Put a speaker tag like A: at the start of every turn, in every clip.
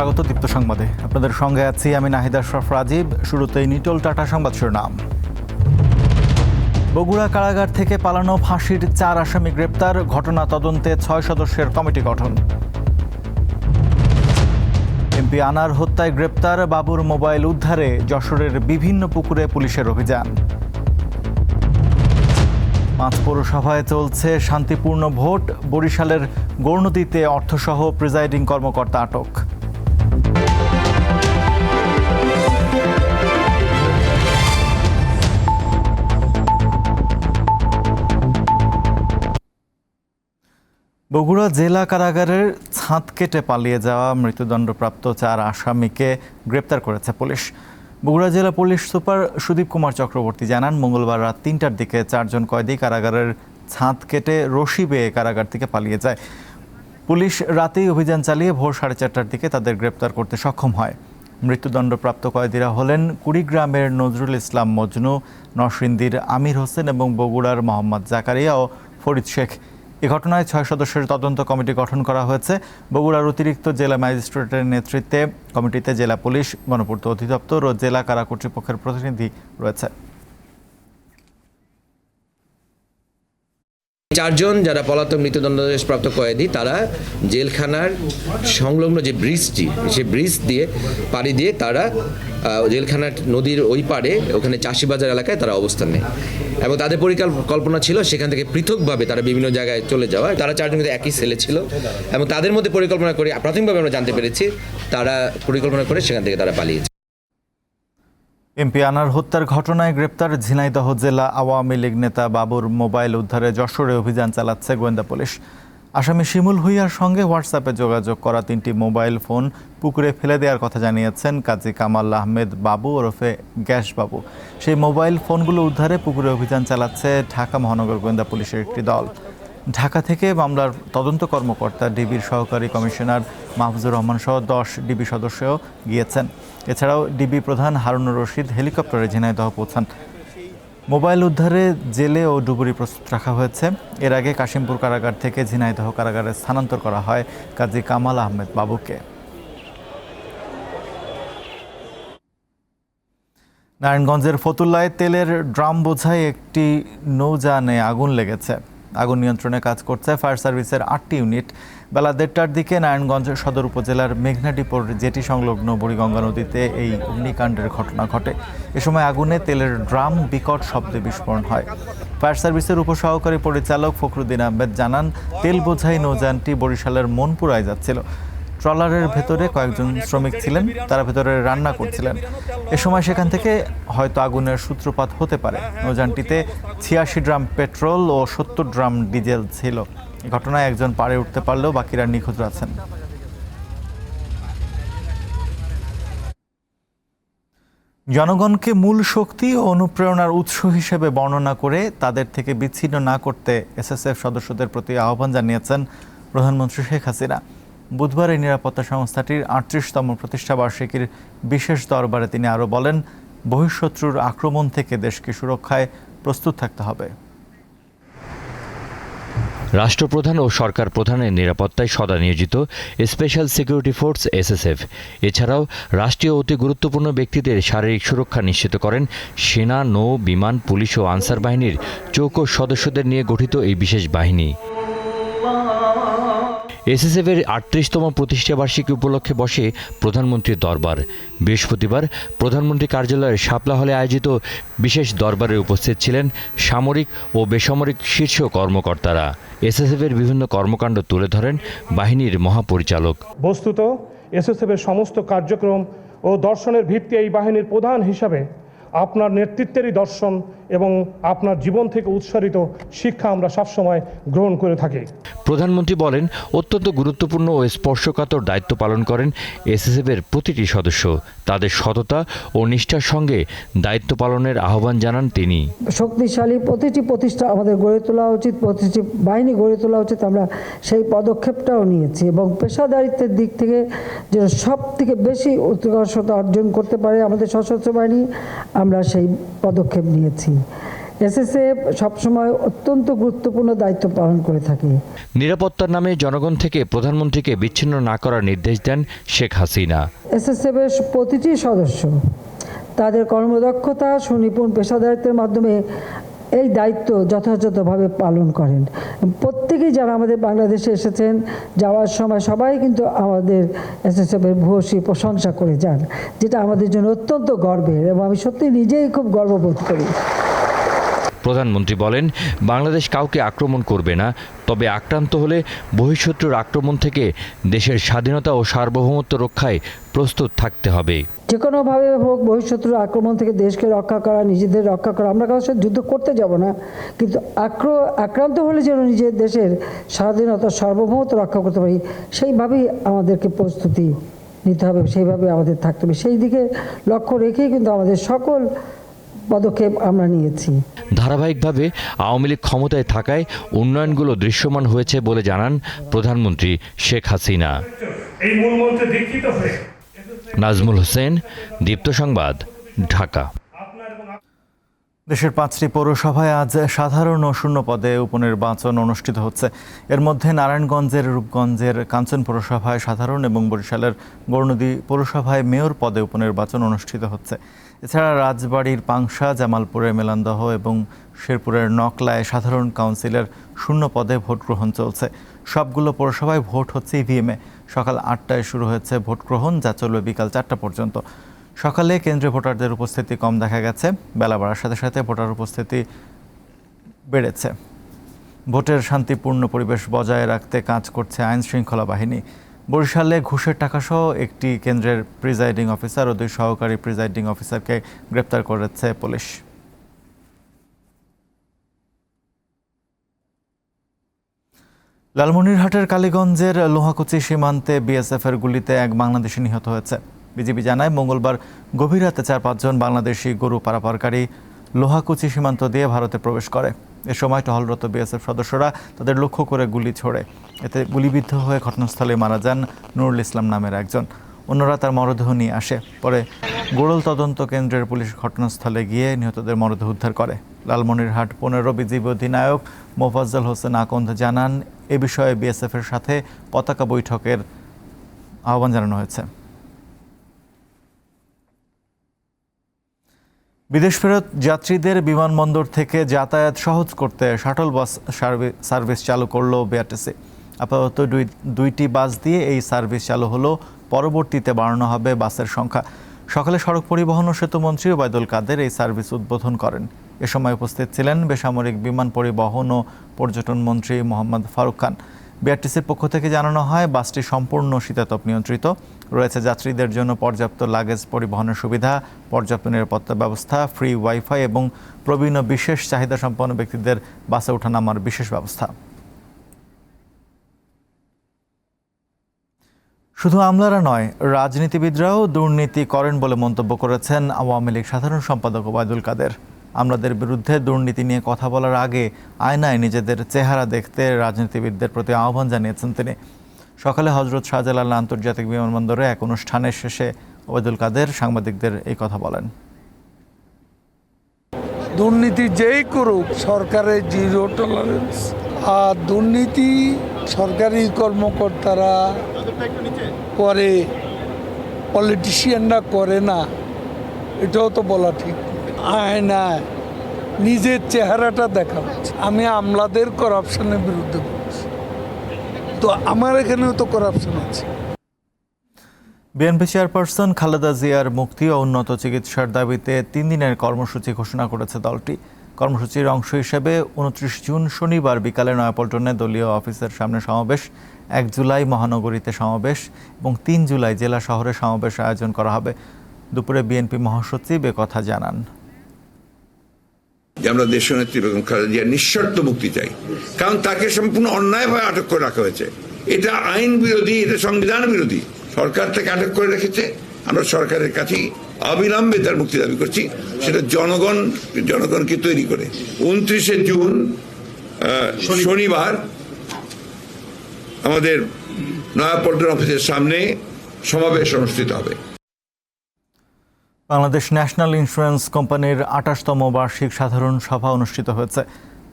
A: স্বাগত দীপ্ত সংবাদে। আপনাদের সঙ্গে আছি আমি নাহিদ আশরাফ রাজীব। শুরুতেই নিটল টাটা সংবাদ শিরোনাম। বগুড়া কারাগার থেকে পালানো ফাঁসির চার আসামি গ্রেপ্তার, ঘটনা তদন্তে ছয় সদস্যের কমিটি গঠন। এমপি আনার হত্যায় গ্রেপ্তার, বাবুর মোবাইল উদ্ধারে যশোরের বিভিন্ন পুকুরে পুলিশের অভিযান। পাঁচ পৌরসভায় চলছে শান্তিপূর্ণ ভোট, বরিশালের গৌরনদীতে অর্থসহ প্রিজাইডিং কর্মকর্তা আটক। বগুড়া জেলা কারাগারের ছাদ কেটে পালিয়ে যাওয়া মৃত্যুদণ্ডপ্রাপ্ত চার আসামিকে গ্রেপ্তার করেছে পুলিশ। বগুড়া জেলা পুলিশ সুপার সুদীপ কুমার চক্রবর্তী জানান, মঙ্গলবার রাত তিনটার দিকে চারজন কয়েদি কারাগারের ছাদ কেটে রশি বেয়ে কারাগার থেকে পালিয়ে যায়। পুলিশ রাতেই অভিযান চালিয়ে ভোর সাড়ে চারটার দিকে তাদের গ্রেপ্তার করতে সক্ষম হয়। মৃত্যুদণ্ডপ্রাপ্ত কয়েদিরা হলেন কুড়িগ্রামের নজরুল ইসলাম মজনু, নরসিংদীর আমির হোসেন এবং বগুড়ার মোহাম্মদ জাকারিয়া ও ফরিদ শেখ। এ ঘটনায় ছয় সদস্যের তদন্ত কমিটি গঠন করা হয়েছে। বগুড়ার অতিরিক্ত জেলা ম্যাজিস্ট্রেটের নেতৃত্বে কমিটিতে জেলা পুলিশ, গণপূর্ত অধিদপ্তর ও জেলা কারা কর্তৃপক্ষের প্রতিনিধি রয়েছে।
B: চারজন যারা পলাতক মৃত্যুদণ্ডাদেশপ্রাপ্ত কয়েদি, তারা জেলখানার সংলগ্ন যে ব্রিজটি সেই ব্রিজ দিয়ে, পাড়ি দিয়ে তারা জেলখানার নদীর ওই পাড়ে, ওখানে চাষিবাজার এলাকায় তারা অবস্থান নেয়। এবং তাদের পরিকল্পনা ছিল সেখান থেকে পৃথকভাবে তারা বিভিন্ন জায়গায় চলে যাওয়া। তারা চারজন কিন্তু একই সেলে ছিল। এবং তাদের মধ্যে পরিকল্পনা করে, প্রাথমিকভাবে আমরা জানতে পেরেছি, তারা পরিকল্পনা করে সেখান থেকে তারা পালিয়েছে
A: এমপি আনার হত্যার ঘটনায় গ্রেপ্তার ঝিনাইদহ জেলা আওয়ামী লীগ নেতা বাবুর মোবাইল উদ্ধারে যশোরে অভিযান চালাচ্ছে গোয়েন্দা পুলিশ। আসামি শিমুল ভুইয়ার সঙ্গে হোয়াটসঅ্যাপে যোগাযোগ করা তিনটি মোবাইল ফোন পুকুরে ফেলে দেওয়ার কথা জানিয়েছেন কাজী কামাল আহমেদ বাবু ওরফে গ্যাস বাবু। সেই মোবাইল ফোনগুলো উদ্ধারে পুকুরে অভিযান চালাচ্ছে ঢাকা মহানগর গোয়েন্দা পুলিশের একটি দল। ঢাকা থেকে মামলার তদন্ত কর্মকর্তা ডিবির সহকারী কমিশনার মাহফুজুর রহমান সহ দশ ডিবি সদস্যও গিয়েছেন। এছাড়াও ডিবি প্রধান হারুনুর রশিদ হেলিকপ্টারে ঝিনাইদহ পৌঁছান। মোবাইল উদ্ধারে জেলে ও ডুবুরি প্রস্তুত রাখা হয়েছে। এর আগে কাশিমপুর কারাগার থেকে ঝিনাইদহ কারাগারে স্থানান্তর করা হয় কাজী কামাল আহমেদ বাবুকে। নারায়ণগঞ্জের ফতুল্লায় তেলের ড্রাম বোঝায় একটি নৌযানে আগুন লেগেছে। আগুন নিয়ন্ত্রণে কাজ করছে ফায়ার সার্ভিসের আটটি ইউনিট। বেলা দেড়টার দিকে নারায়ণগঞ্জ সদর উপজেলার মেঘনাডিপোর জেটি সংলগ্ন বুড়িগঙ্গা নদীতে এই অগ্নিকাণ্ডের ঘটনা ঘটে। এ সময় আগুনে তেলের ড্রাম বিকট শব্দে বিস্ফোরণ হয়। ফায়ার সার্ভিসের উপসহকারী পরিচালক ফখরুদ্দিন আহমেদ জানান, তেল বোঝাই নৌযানটি বরিশালের মনপুরায় যাচ্ছিল। ট্রলারের ভেতরে কয়েকজন শ্রমিক ছিলেন, তারা ভেতরে রান্না করছিলেন। এ সময় সেখান থেকে হয়তো আগুনের সূত্রপাত হতে পারে। নৌযানটিতে ছিয়াশি ড্রাম পেট্রোল ও সত্তর ড্রাম ডিজেল ছিল। ঘটনায় একজন পাড়ে উঠতে পারলেও বাকিরা নিখোঁজ আছেন। জনগণকে মূল শক্তি ও অনুপ্রেরণার উৎস হিসেবে বর্ণনা করে তাদের থেকে বিচ্ছিন্ন না করতে এসএসএফ সদস্যদের প্রতি আহ্বান জানিয়েছেন প্রধানমন্ত্রী শেখ হাসিনা। বুধবার এই নিরাপত্তা সংস্থাটির আটত্রিশতম প্রতিষ্ঠাবার্ষিকীর বিশেষ দরবারে তিনি আরও বলেন বহিঃশত্রুর আক্রমণ থেকে দেশকে সুরক্ষায় প্রস্তুত থাকতে হবে।
C: রাষ্ট্রপ্রধান ও সরকার প্রধানের নিরাপত্তায় সদা নিয়োজিত স্পেশাল সিকিউরিটি ফোর্স এসএসএফ। এছাড়াও রাষ্ট্রীয় অতি গুরুত্বপূর্ণ ব্যক্তিদের শারীরিক সুরক্ষা নিশ্চিত করেন সেনা, নৌ, বিমান, পুলিশ ও আনসার বাহিনীর চৌকস সদস্যদের নিয়ে গঠিত এই বিশেষ বাহিনী। এসএসএফের আটত্রিশতম প্রতিষ্ঠাবার্ষিকী উপলক্ষে বসে প্রধানমন্ত্রীর দরবার। বৃহস্পতিবার প্রধানমন্ত্রী কার্যালয়ের শাপলা হলে আয়োজিত বিশেষ দরবারে উপস্থিত ছিলেন সামরিক ও বেসামরিক শীর্ষ কর্মকর্তারা। এসএসএফের বিভিন্ন কর্মকাণ্ড তুলে ধরেন বাহিনীর মহাপরিচালক।
D: বস্তুত এসএসএফের সমস্ত কার্যক্রম ও দর্শনের ভিত্তি এই বাহিনীর প্রধান হিসাবে আপনার নেতৃত্বেরই দর্শন এবং আপনার জীবন থেকে উৎসারিত শিক্ষা আমরা সবসময় গ্রহণ করে থাকি।
C: প্রধানমন্ত্রী বলেন অত্যন্ত গুরুত্বপূর্ণ ও স্পর্শকাতর দায়িত্ব পালন করেন এসএসএফের প্রতিটি সদস্য। তাদের সততা ও নিষ্ঠার সঙ্গে দায়িত্ব পালনের আহ্বান জানান তিনি।
E: শক্তিশালী প্রতিটি প্রতিষ্ঠা আমাদের গড়ে তোলা উচিত প্রতিটি বাহিনী গড়ে তোলা উচিত আমরা সেই পদক্ষেপটাও নিয়েছি এবং পেশাদারিত্বের দিক থেকে যে সব থেকে বেশি উৎকর্ষতা অর্জন করতে পারে আমাদের সশস্ত্র বাহিনী আমরা সেই পদক্ষেপ নিয়েছি। এসএসএফ সবসময় অত্যন্ত গুরুত্বপূর্ণ দায়িত্ব পালন করে থাকে।
C: নিরাপত্তার নামে জনগণ থেকে প্রধানমন্ত্রীকে বিচ্ছিন্ন না করার নির্দেশ দেন শেখ হাসিনা।
E: এসএসএফের প্রতিটি সদস্য তাদের কর্মদক্ষতা সুনিপুণ পেশাদারিত্বের মাধ্যমে এই দায়িত্ব যথাযথভাবে পালন করেন। প্রত্যেকেই যারা আমাদের বাংলাদেশে এসেছেন যাওয়ার সময় সবাই কিন্তু আমাদের এসএসএফের ভূয়সী প্রশংসা করে যান যেটা আমাদের জন্য অত্যন্ত গর্বের এবং আমি সত্যি নিজেই খুব গর্ববোধ করি।
C: প্রধানমন্ত্রী বলেন, বাংলাদেশ কাউকে আক্রমণ করবে না, তবে আক্রান্ত হলে বহিঃশত্রুর আক্রমণ থেকে দেশের স্বাধীনতা ও সার্বভৌমত্ব রক্ষায় প্রস্তুত থাকতে হবে।
E: যে কোনোভাবে হোক বহিঃশত্রুর আক্রমণ থেকে দেশকে রক্ষা করা, নিজেদের রক্ষা করা, আমরা কারোর সাথে যুদ্ধ করতে যাব না। কিন্তু আক্র, আক্রান্ত হলে যেন নিজের দেশের স্বাধীনতা, সার্বভৌমত্ব রক্ষা করতে পারি, সেইভাবেই আমাদেরকে প্রস্তুতি নিতে হবে, সেইভাবে আমাদের থাকতে হবে। সেই দিকে লক্ষ্য রেখেই কিন্তু আমাদের সকল পদক্ষেপ আমরা নিয়েছি।
C: ধারাবাহিকভাবে আওয়ামী লীগ ক্ষমতায় থাকায় উন্নয়নগুলো দৃশ্যমান হয়েছে বলে জানান প্রধানমন্ত্রী শেখ হাসিনা। নাজমুল হোসেন দীপ্ত সংবাদ ঢাকা।
A: দেশের পাঁচটি পৌরসভায় আজ সাধারণ ও শূন্য পদে উপনির্বাচন অনুষ্ঠিত হচ্ছে। এর মধ্যে নারায়ণগঞ্জের রূপগঞ্জের কাঞ্চন পৌরসভায় সাধারণ এবং বরিশালের গৌরনদী পৌরসভায় মেয়র পদে উপনির্বাচন অনুষ্ঠিত হচ্ছে। এছাড়া রাজবাড়ির পাংশা, জামালপুরের মেলান্দহ এবং শেরপুরের নকলায় সাধারণ কাউন্সিলের শূন্য পদে ভোট গ্রহণ চলছে। সবগুলো পৌরসভায় ভোট হচ্ছে ইভিএমে। সকাল আটটায় শুরু হয়েছে ভোট গ্রহণ যা চলবে বিকাল চারটা পর্যন্ত। সকালে কেন্দ্রে ভোটারদের উপস্থিতি কম দেখা গেছে। বেলা বাড়ার সাথে সাথে ভোটার উপস্থিতি বেড়েছে। ভোটের শান্তিপূর্ণ পরিবেশ বজায় রাখতে কাজ করছে আইন শৃঙ্খলা বাহিনী। বরিশালে ঘুষের টাকাসহ একটি কেন্দ্রের প্রিজাইডিং অফিসার ও দুই সহকারী প্রিজাইডিং অফিসারকে গ্রেপ্তার করেছে পুলিশ। লালমনিরহাটের কালীগঞ্জের লোহাকুচি সীমান্তে বিএসএফের গুলিতে এক বাংলাদেশি নিহত হয়েছে। বিজিবি জানায়, মঙ্গলবার গভীর রাতে চার পাঁচজন বাংলাদেশি গরু পারাপারকারী লোহাকুচি সীমান্ত দিয়ে ভারতে প্রবেশ করে। এ সময় টহলরত বিএসএফ সদস্যরা তাদের লক্ষ্য করে গুলি ছোড়ে। এতে গুলিবিদ্ধ হয়ে ঘটনাস্থলে মারা যান নুরুল ইসলাম নামের একজন। অন্যরা তার মরদেহ নিয়ে আসে। পরে গোড়ল তদন্ত কেন্দ্রের পুলিশ ঘটনাস্থলে গিয়ে নিহতদের মরদেহ উদ্ধার করে। লালমনিরহাট পনেরো বিজিবি অধিনায়ক মোফাজ্জল হোসেন আকন্দ জানান, এ বিষয়ে বিএসএফের সাথে পতাকা বৈঠকের আহ্বান জানানো হয়েছে। বিদেশ ফেরত যাত্রীদের বিমানবন্দর থেকে যাতায়াত সহজ করতে শাটল বাস সার্ভিস চালু করল বিআরটিসি। আপাতত দুই, দুইটি বাস দিয়ে এই সার্ভিস চালু হলো পরবর্তীতে বাড়ানো হবে বাসের সংখ্যা। সকালে সড়ক পরিবহন ও সেতুমন্ত্রী ওবায়দুল কাদের এই সার্ভিস উদ্বোধন করেন। এ সময় উপস্থিত ছিলেন বেসামরিক বিমান পরিবহন ও পর্যটন মন্ত্রী মোহাম্মদ ফারুক খান। বিআরটিসির পক্ষ থেকে জানানো হয়, বাসটি সম্পূর্ণ শীতাতপ নিয়ন্ত্রিত। রয়েছে যাত্রীদের জন্য পর্যাপ্ত লাগেজ পরিবহনের সুবিধা, পর্যাপ্ত নিরাপত্তা ব্যবস্থা, ফ্রি ওয়াইফাই এবং প্রবীণ বিশেষ চাহিদা সম্পন্ন ব্যক্তিদের বাসে ওঠানামার বিশেষ ব্যবস্থা। শুধু আমলারা নয়, রাজনীতিবিদরাও দুর্নীতি করেন বলে মন্তব্য করেছেন আওয়ামী লীগ সাধারণ সম্পাদক ওবায়দুল কাদের। আমলাদের বিরুদ্ধে দুর্নীতি নিয়ে কথা বলার আগে আয়নায় নিজেদের চেহারা দেখতে রাজনীতিবিদদের প্রতি আহ্বান জানিয়েছেন তিনি। সকালে হজরত শাহজালাল আন্তর্জাতিক বিমানবন্দরে এক অনুষ্ঠানের শেষে ওবায়দুল কাদের সাংবাদিকদের এই কথা বলেন।
F: দুর্নীতি যেই করুক, সরকারের জিরো টলারেন্স আর দুর্নীতি সরকারি কর্মকর্তারা করে পলিটিশিয়ানরা করে না, এটাও তো বলা ঠিক। আয়না নিজের চেহারাটা দেখা আমি আমলাদের করাপশনের বিরুদ্ধে বলছি। তো আমার এখানেও তো করাপশন আছে।
A: বিএনপি চেয়ারপারসন খালেদা জিয়ার মুক্তি ও উন্নত চিকিৎসার দাবিতে তিন দিনের কর্মসূচি ঘোষণা করেছে দলটি। কর্মসূচির অংশ হিসেবে উনত্রিশ জুন শনিবার বিকালে নয়াপল্টনে দলীয় অফিসের সামনে সমাবেশ, এক জুলাই মহানগরীতে সমাবেশ এবং তিন জুলাই জেলা শহরে সমাবেশ আয়োজন করা হবে। দুপুরে বিএনপি মহাসচিব কথা জানান।
G: যে আমরা দেশ নেত্রী বেগম খালেদা নিঃশর্ত মুক্তি চাই। কারণ তাকে সম্পূর্ণ অন্যায়ভাবে আটক করে রাখা হয়েছে। এটা আইন বিরোধী, এটা সংবিধান বিরোধী। সরকার থেকে আটক করে রেখেছে। আমরা সরকারের কাছে অবিলম্বে তার মুক্তি দাবি করছি। সেটা জনগণ জনগণকে তৈরি করে। উনত্রিশে জুন শনিবার আমাদের নয়াপল্টন অফিসের সামনে সমাবেশ অনুষ্ঠিত হবে।
A: বাংলাদেশ ন্যাশনাল ইন্স্যুরেন্স কোম্পানির আঠাশতম বার্ষিক সাধারণ সভা অনুষ্ঠিত হয়েছে।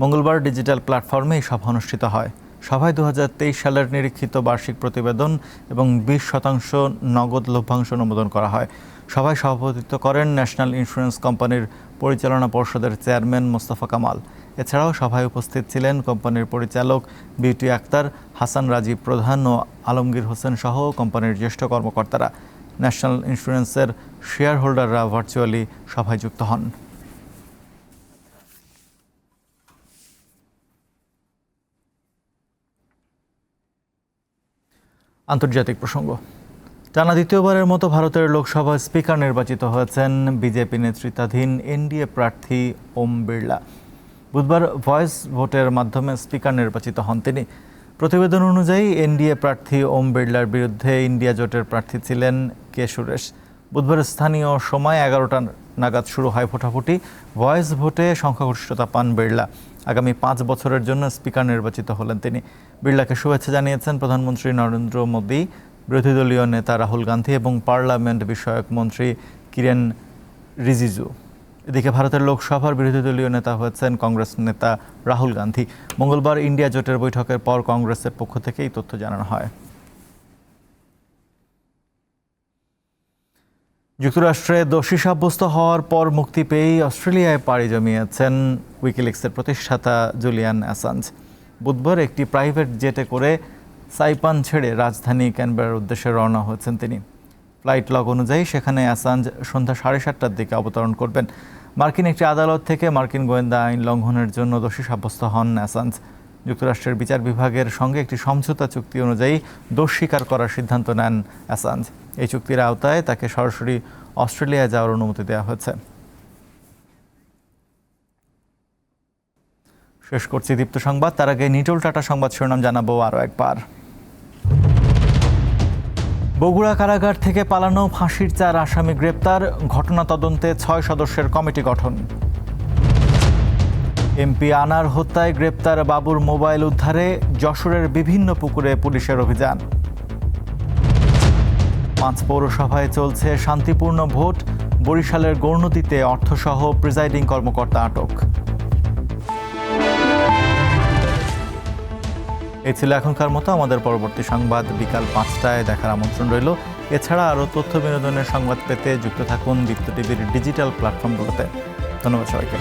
A: মঙ্গলবার ডিজিটাল প্ল্যাটফর্মে এই সভা অনুষ্ঠিত হয়। সভায় দু হাজার তেইশ সালের নিরীক্ষিত বার্ষিক প্রতিবেদন এবং বিশ শতাংশ নগদ লভ্যাংশ অনুমোদন করা হয়। সভায় সভাপতিত্ব করেন ন্যাশনাল ইন্স্যুরেন্স কোম্পানির পরিচালনা পর্ষদের চেয়ারম্যান মোস্তফা কামাল। এছাড়াও সভায় উপস্থিত ছিলেন কোম্পানির পরিচালক বিউটি আক্তার, হাসান রাজীব প্রধান ও আলমগীর হোসেন সহ কোম্পানির জ্যেষ্ঠ কর্মকর্তারা। ন্যাশনাল ইন্স্যুরেন্সের শেয়ার হোল্ডাররা ভার্চুয়ালি সভায় যুক্ত হন। আন্তর্জাতিক প্রসঙ্গ। টানা দ্বিতীয়বারের মতো ভারতের লোকসভা স্পিকার নির্বাচিত হয়েছেন বিজেপি নেতৃত্বাধীন এনডিএ প্রার্থী ওম বিড়লা। বুধবার ভয়েস ভোটের মাধ্যমে স্পিকার নির্বাচিত হন তিনি। প্রতিবেদন অনুযায়ী, এনডিএ প্রার্থী ওম বিড়লার বিরুদ্ধে ইন্ডিয়া জোটের প্রার্থী ছিলেন কে সুরেশ। বুধবার স্থানীয় সময় এগারোটা নাগাদ শুরু হয় ভোটাভুটি। ভয়েস ভোটে সংখ্যাগরিষ্ঠতা পান বিড়লা। আগামী পাঁচ বছরের জন্য স্পিকার নির্বাচিত হলেন তিনি। বিড়লাকে শুভেচ্ছা জানিয়েছেন প্রধানমন্ত্রী নরেন্দ্র মোদী, বিরোধী দলীয় নেতা রাহুল গান্ধী এবং পার্লামেন্ট বিষয়ক মন্ত্রী কিরেন রিজিজু। এদিকে ভারতের লোকসভার বিরোধী দলীয় নেতা হয়েছেন কংগ্রেস নেতা রাহুল গান্ধী। মঙ্গলবার ইন্ডিয়া জোটের বৈঠকের পর কংগ্রেসের পক্ষ থেকে এই তথ্য জানানো হয়। যুক্তরাষ্ট্রে দোষী সাব্যস্ত হওয়ার পর মুক্তি পেয়েই অস্ট্রেলিয়ায় পাড়ি জমিয়েছেন উইকিলিক্সের প্রতিষ্ঠাতা জুলিয়ান অ্যাসাঞ্জ। বুধবার একটি প্রাইভেট জেটে করে সাইপান ছেড়ে রাজধানী ক্যানবেরার উদ্দেশ্যে রওনা হয়েছেন তিনি। ফ্লাইট লগ অনুযায়ী সেখানে অ্যাসাঞ্জ সন্ধ্যা সাড়ে সাতটার দিকে অবতরণ করবেন। মার্কিন একটি আদালত থেকে মার্কিন গোয়েন্দা আইন লঙ্ঘনের জন্য দোষী সাব্যস্ত হন অ্যাসাঞ্জ। যুক্তরাষ্ট্রের বিচার বিভাগের সঙ্গে একটি সমঝোতা চুক্তি অনুযায়ী দোষ স্বীকার করার সিদ্ধান্ত নেন অ্যাসাঞ্জ এই চুক্তির আওতায় তাকে সরাসরি অস্ট্রেলিয়ায় যাওয়ার অনুমতি দেওয়া হয়েছে। শেষ করছি দীপ্ত সংবাদ। তার আগে নিটল টাটা সংবাদ শিরোনাম জানাব আরও একবার। বগুড়া কারাগার থেকে পালানো ফাঁসির চার আসামি গ্রেপ্তার। ঘটনা তদন্তে ছয় সদস্যের কমিটি গঠন। এমপি আনার হত্যায় গ্রেপ্তার বাবুর মোবাইল উদ্ধারে যশোরের বিভিন্ন পুকুরে পুলিশের অভিযান। পাঁচ পৌরসভায় চলছে শান্তিপূর্ণ ভোট, বরিশালের গৌরনদীতে অর্থসহ প্রিজাইডিং কর্মকর্তা আটক। এই ছিল এখনকার মতো, আমাদের পরবর্তী সংবাদ বিকাল পাঁচটায় দেখার আমন্ত্রণ রইল। এছাড়া আরও তথ্য বিনোদনের সংবাদ পেতে যুক্ত থাকুন দীপ্ত টিভির ডিজিটাল প্ল্যাটফর্মগুলোতে। ধন্যবাদ সবাইকে।